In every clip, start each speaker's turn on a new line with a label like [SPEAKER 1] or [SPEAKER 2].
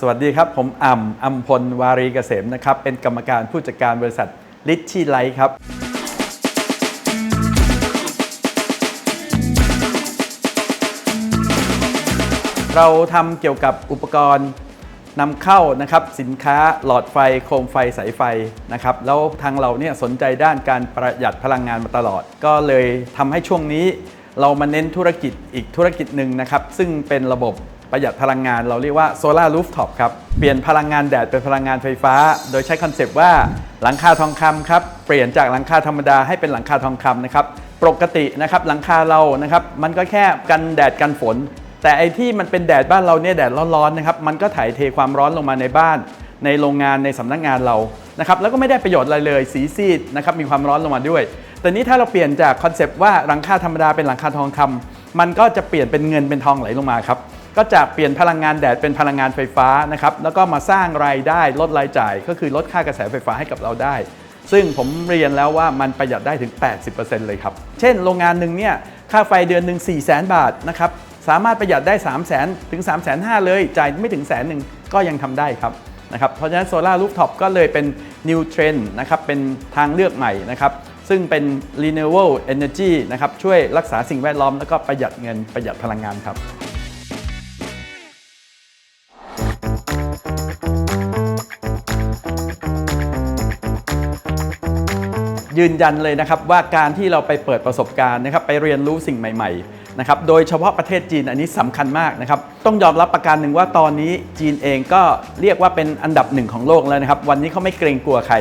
[SPEAKER 1] สวัสดีครับ ผมอ่ำอัมพลวารีเกษมนะครับ เป็นกรรมการผู้จัดการบริษัทลิชชี่ไลท์ครับ เราทำเกี่ยวกับอุปกรณ์นำเข้านะครับสินค้าหลอดไฟโคมไฟสายไฟนะครับแล้วทางเราเนี่ยสนใจด้านการประหยัดพลังงานมาตลอด ก็เลยทำให้ช่วงนี้ เรามาเน้นธุรกิจอีกธุรกิจหนึ่งนะครับ ซึ่งเป็นระบบ ประหยัดพลังงานเราเรียกว่าโซลารูฟท็อปครับ เปลี่ยนพลังงานแดดเป็นพลังงานไฟฟ้า โดยใช้คอนเซปต์ว่าหลังคาทองคำครับ เปลี่ยนจากหลังคาธรรมดาให้เป็นหลังคาทองคำนะครับ ปกตินะครับหลังคาเรานะครับมันก็แค่กันแดดกันฝน แต่ไอที่มันเป็นแดดบ้านเราเนี่ยแดดร้อนๆนะครับมันก็ถ่ายเทความร้อนลงมาในบ้าน ในโรงงานในสำนักงานเรานะครับแล้วก็ไม่ได้ประโยชน์อะไรเลยสีซีดนะครับมีความร้อนลงมาด้วย แต่นี้ถ้าเราเปลี่ยนจากคอนเซปต์ว่าหลังคาธรรมดาเป็นหลังคาทองคำมันก็จะเปลี่ยนเป็นเงินเป็นทองไหลลงมาครับ ก็จากเปลี่ยนพลังงานแดดเป็นพลังงานไฟฟ้านะครับแล้วก็มาสร้างรายได้ลดรายจ่าย ก็คือลดค่ากระแสไฟฟ้าให้กับเราได้ ซึ่งผมเรียนแล้วว่ามันประหยัดได้ถึง 80%เลยครับ เช่น โรงงานหนึ่งเนี่ยค่าไฟเดือนหนึ่ง4 0 0 0 0 0 บาทนะครับสามารถประหยัดได้ 3 0 0 0 0 0ถึง 3 5 0 0 0เลยจ่ายไม่ถึงแสนหนึ่งก็ยังทำได้ครับนะครับเพราะฉะนั้นโซลารูฟท็อปก็เลยเป็น new trend นะครับเป็นทางเลือกใหม่นะครับซึ่งเป็น renewable energy นะครับช่วยรักษาสิ่งแวดล้อมแล้วก็ประหยัดเงินประหยัดพลังงานครับ ยืนยันเลยนะครับว่าการที่เราไปเปิดประสบการณ์นะครับไปเรียนรู้สิ่งใหม่ๆนะครับโดยเฉพาะประเทศจีนอันนี้สำคัญมากนะครับต้องยอมรับประการหนึ่งว่าตอนนี้จีนเองก็เรียกว่าเป็นอันดับหนึ่งของโลกแล้วนะครับวันนี้เขาไม่เกรงกลัวใคร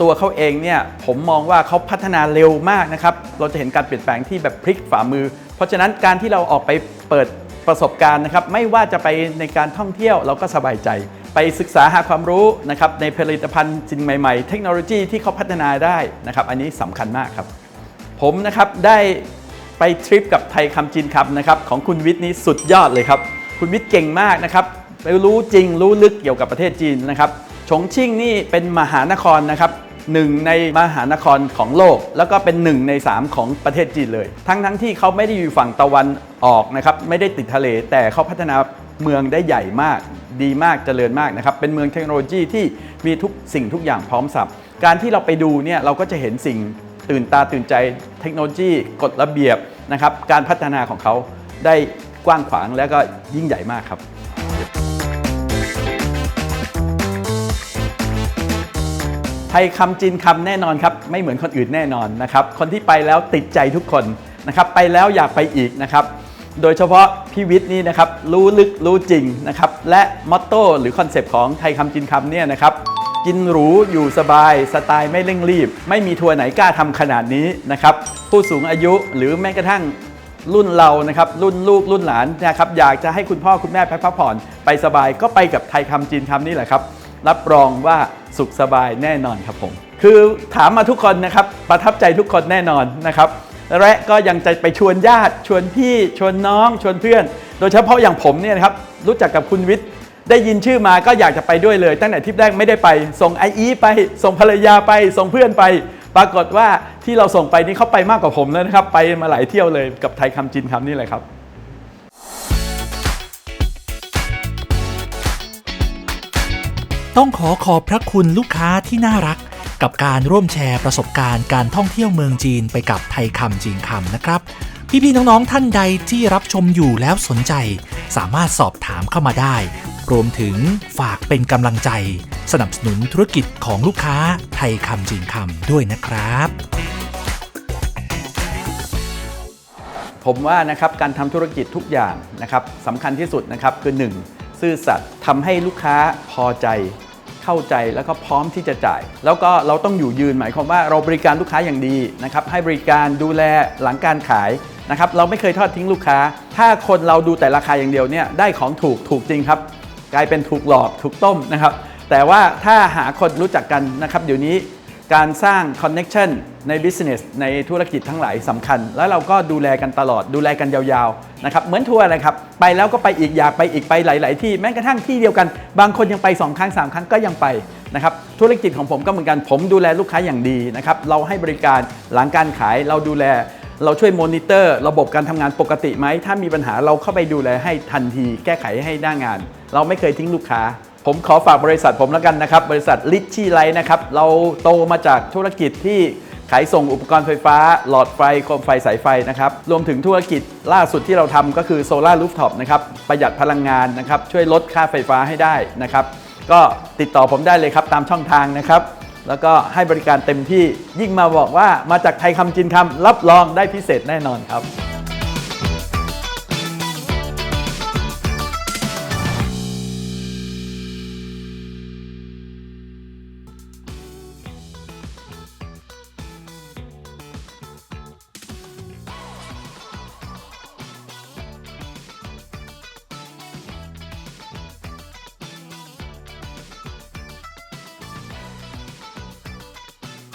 [SPEAKER 1] ตัวเขาเองเนี่ยผมมองว่าเขาพัฒนาเร็วมากนะครับเราจะเห็นการเปลี่ยนแปลงที่แบบพลิกฝ่ามือ เพราะฉะนั้นการที่เราออกไปเปิดประสบการณ์นะครับไม่ว่าจะไปในการท่องเที่ยวเราก็สบายใจ ไปศึกษาหาความรู้นะครับในผลิตภัณฑ์สิ่งใหม่ๆ เทคโนโลยีที่เขาพัฒนาได้นะครับอันนี้สำคัญมากครับ ผมนะครับได้ไปทริปกับไทยคำจีนคำนะครับของคุณวิทย์นี้สุดยอดเลยครับ คุณวิทย์เก่งมากนะครับรู้จริงรู้ลึกเกี่ยวกับประเทศจีนนะครับฉงชิ่งนี่เป็นมหานครนะครับหนึ่งในมหานครของโลก แล้วก็เป็นหนึ่งใน 3 ของประเทศจีนเลย ทั้งทั้งที่เขาไม่ได้อยู่ฝั่งตะวันออกนะครับไม่ได้ติดทะเลแต่เขาพัฒนา เมืองได้ใหญ่มาก ดีมากเจริญมากนะครับ เป็นเมืองเทคโนโลยีที่มีทุกสิ่งทุกอย่างพร้อมสับ การที่เราไปดูเนี่ยเราก็จะเห็นสิ่งตื่นตาตื่นใจเทคโนโลยีกฎระเบียบนะครับ การพัฒนาของเขาได้กว้างขวางและก็ยิ่งใหญ่มากครับไทยคำจีนคำแน่นอนครับ ไม่เหมือนคนอื่นแน่นอนนะครับ คนที่ไปแล้วติดใจทุกคนนะครับ ไปแล้วอยากไปอีกนะครับ โดยเฉพาะพี่วิทย์นี่นะครับรู้ลึกรู้จริงนะครับและมอตโต้หรือคอนเซปต์ของไทยคำจินคำเนี่ยนะครับกินหรูอยู่สบายสไตล์ไม่เร่งรีบ ไม่มีทัวร์ไหนกล้าทำขนาดนี้นะครับผู้สูงอายุหรือแม้กระทั่งรุ่นเรานะครับรุ่นลูกรุ่นหลานนะครับอยากจะให้คุณพ่อคุณแม่ไปพักผ่อน ไปสบายก็ไปกับไทยคำจีนคำนี่แหละครับ รับรองว่าสุขสบายแน่นอนครับผม คือถามมาทุกคนนะครับประทับใจทุกคนแน่นอนนะครับ และก็ยังจะไปชวนญาติ ชวนพี่ชวนน้องชวนเพื่อน โดยเฉพาะอย่างผมเนี่ยนะครับรู้จักกับคุณวิทย์ได้ยินชื่อมาก็อยากจะไปด้วยเลย ตั้งแต่ทริปแรกไม่ได้ไป ส่งไออีไป ส่งภรรยาไป ส่งเพื่อนไป ปรากฏว่าที่เราส่งไปนี่เขาไปมากกว่าผมแล้วนะครับ ไปมาหลายเที่ยวเลยกับไทยคำจินคำนี่แหละครับ
[SPEAKER 2] ต้องขอขอบพระคุณลูกค้าที่น่ารัก กับการร่วมแชร์ประสบการณ์การท่องเที่ยวเมืองจีนไปกับไทยคำจีนคำนะครับ พี่ๆน้องๆท่านใดที่รับชมอยู่แล้วสนใจ สามารถสอบถามเข้ามาได้ รวมถึงฝากเป็นกำลังใจ สนับสนุนธุรกิจของลูกค้าไทยคำจีนคำด้วยนะครับ
[SPEAKER 1] ผมว่านะครับการทำธุรกิจทุกอย่างนะครับสำคัญที่สุดนะครับคือ 1. ซื่อสัตย์ทำให้ลูกค้าพอใจ เข้าใจแล้วก็พร้อมที่จะจ่าย แล้วก็เราต้องอยู่ยืนหมายความว่าเราบริการลูกค้าอย่างดีนะครับให้บริการดูแลหลังการขายนะครับเราไม่เคยทอดทิ้งลูกค้า ถ้าคนเราดูแต่ราคาอย่างเดียวเนี่ยได้ของถูกถูกจริงครับกลายเป็นถูกหลอกถูกต้มนะครับแต่ว่าถ้าหาคนรู้จักกันนะครับเดี๋ยวนี้ การสร้างคอนเน็ชันใน business ในธุรกิจทั้งหลายสำคัญ แล้วเราก็ดูแลกันตลอดดูแลกันยาวๆนะครับเหมือนทัวร์เลยครับ ไปแล้วก็ไปอีกอยากไปอีกไปหลาย ๆ ที่แม้กระทั่งที่เดียวกัน บางคนยังไป 2 ครั้ง 3 ครั้งก็ยังไปนะครับธุรกิจของผมก็เหมือนกันผมดูแลลูกค้าอย่างดีนะครับเราให้บริการหลังการขายเราดูแล เราช่วยมอนิเตอร์ ระบบการทำงานปกติไหมถ้ามีปัญหาเราเข้าไปดูแลให้ทันที แก้ไขให้หน้างาน เราไม่เคยทิ้งลูกค้าผมขอฝากบริษัทผมแล้วกันนะครับ บริษัทลิชชี่ไลท์นะครับ เราโตมาจากธุรกิจที่ขายส่งอุปกรณ์ไฟฟ้า หลอดไฟโคมไฟสายไฟนะครับ รวมถึงธุรกิจล่าสุดที่เราทำก็คือโซลารูฟท็อปนะครับ ประหยัดพลังงานนะครับ ช่วยลดค่าไฟฟ้าให้ได้นะครับ ก็ติดต่อผมได้เลยครับตามช่องทางนะครับ แล้วก็ให้บริการเต็มที่ยิ่งมาบอกว่ามาจากไทยคำจินคำรับรองได้พิเศษแน่นอนครับ